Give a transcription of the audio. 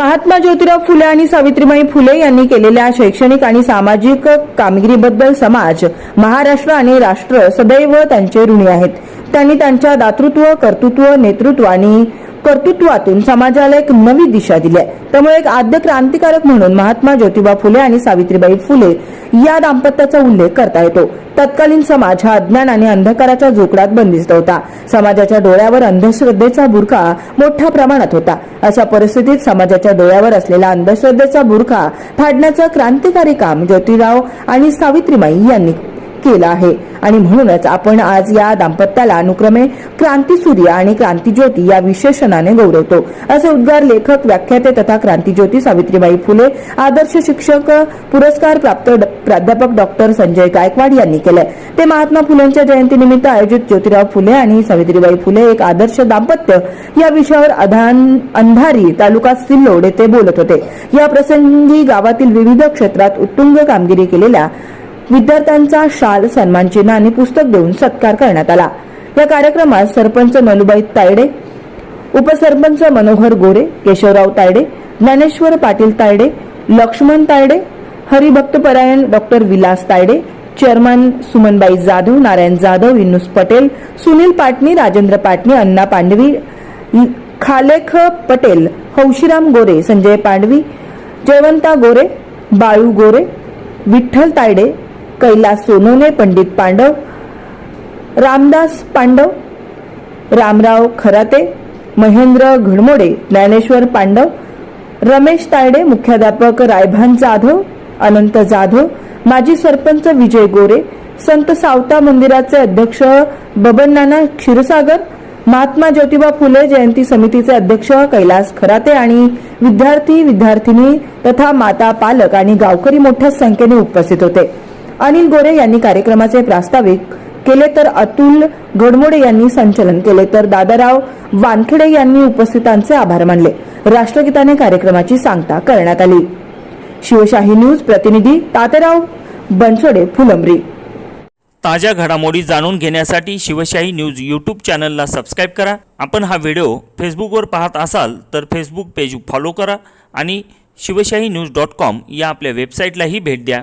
महात्मा ज्योतिराव फुले आणि सावित्रीबाई फुले यांनी केलेल्या शैक्षणिक आणि सामाजिक कामगिरीबद्दल समाज महाराष्ट्र आणि राष्ट्र सदैव त्यांचे ऋणी आहेत. त्यांनी त्यांच्या दातृत्व कर्तृत्व नेतृत्व आणि कर्तृत्वातून समाजाला एक नवी दिशा दिली आहे. त्यामुळे एक आद्य क्रांतिकारक म्हणून महात्मा ज्योतिबा फुले आणि सावित्रीबाई फुले या दाम्पत्याचा उल्लेख करता येतो. तत्कालीन समाज हा अज्ञान आणि अंधकाराच्या जोकडात बंदिस्त होता. समाजाच्या डोळ्यावर अंधश्रद्धेचा बुरखा मोठ्या प्रमाणात होता. अशा परिस्थितीत समाजाच्या डोळ्यावर असलेला अंधश्रद्धेचा बुरखा फाडण्याचं क्रांतिकारी काम ज्योतिराव आणि सावित्रीमाई यांनी केला आहे. आणि म्हणूनच आपण आज या दाम्पत्याला अनुक्रमे क्रांतीसूर्य आणि क्रांतीज्योती या विशेषणाने गौरवतो. असे उद्गार लेखक व्याख्याते तथा क्रांतीज्योती सावित्रीबाई फुले आदर्श शिक्षक पुरस्कार प्राप्त प्राध्यापक डॉक्टर संजय गायकवाड यांनी केलंय. ते महात्मा फुलेंच्या जयंतीनिमित्त आयोजित ज्योतिराव फुले आणि सावित्रीबाई फुले एक आदर्श दाम्पत्य या विषयावर अधान अंधारी तालुका सिल्लोड येथे बोलत होते. या प्रसंगी गावातील विविध क्षेत्रात उत्तुंग कामगिरी केलेल्या विद्यार्थ्यांचा शाल सन्मान चिन्ह आणि पुस्तक देऊन सत्कार करण्यात आला. या कार्यक्रमात सरपंच नलुबाई तायडे उपसरपंच मनोहर गोरे केशवराव तायडे ज्ञानेश्वर पाटील तायडे लक्ष्मण तायडे हरिभक्तपरायण डॉक्टर विलास तायडे चेअरमन सुमनबाई जाधव नारायण जाधव इन्नुस पटेल सुनील पाटणी राजेंद्र पाटणी अण्णा पांडवी खालेख पटेल हौशीराम गोरे संजय पांडवी जयवंता गोरे बाळू गोरे विठ्ठल तायडे कैलास सोनवणे पंडित पांडव रामदास पांडव रामराव खराते महेंद्र घडमोडे ज्ञानेश्वर पांडव रमेश तायडे मुख्याध्यापक रायभान जाधव अनंत जाधव माजी सरपंच विजय गोरे संत सावता मंदिराचे अध्यक्ष बबन नाना क्षीरसागर महात्मा ज्योतिबा फुले जयंती समितीचे अध्यक्ष कैलास खराते आणि विद्यार्थी विद्यार्थिनी तथा माता पालक आणि गावकरी मोठ्या संख्येने उपस्थित होते. अनिल गोरे यांनी कार्यक्रमाचे प्रास्ताविक केले तर अतुल घडमोडे यांनी संचलन केले. तर दादाराव वानखेडे यांनी उपस्थितांचे आभार मानले. राष्ट्रगीताने कार्यक्रमाची सांगता करण्यात आली. शिवशाही न्यूज प्रतिनिधी तातेराव बनसोडे फुलंब्री. ताज्या घडामोडी जाणून घेण्यासाठी शिवशाही न्यूज यूट्यूब चॅनलला सबस्क्राईब करा. आपण हा व्हिडिओ फेसबुकवर पाहत असाल तर फेसबुक पेज फॉलो करा आणि शिवशाही न्यूज डॉट कॉम या आपल्या वेबसाईटलाही भेट द्या.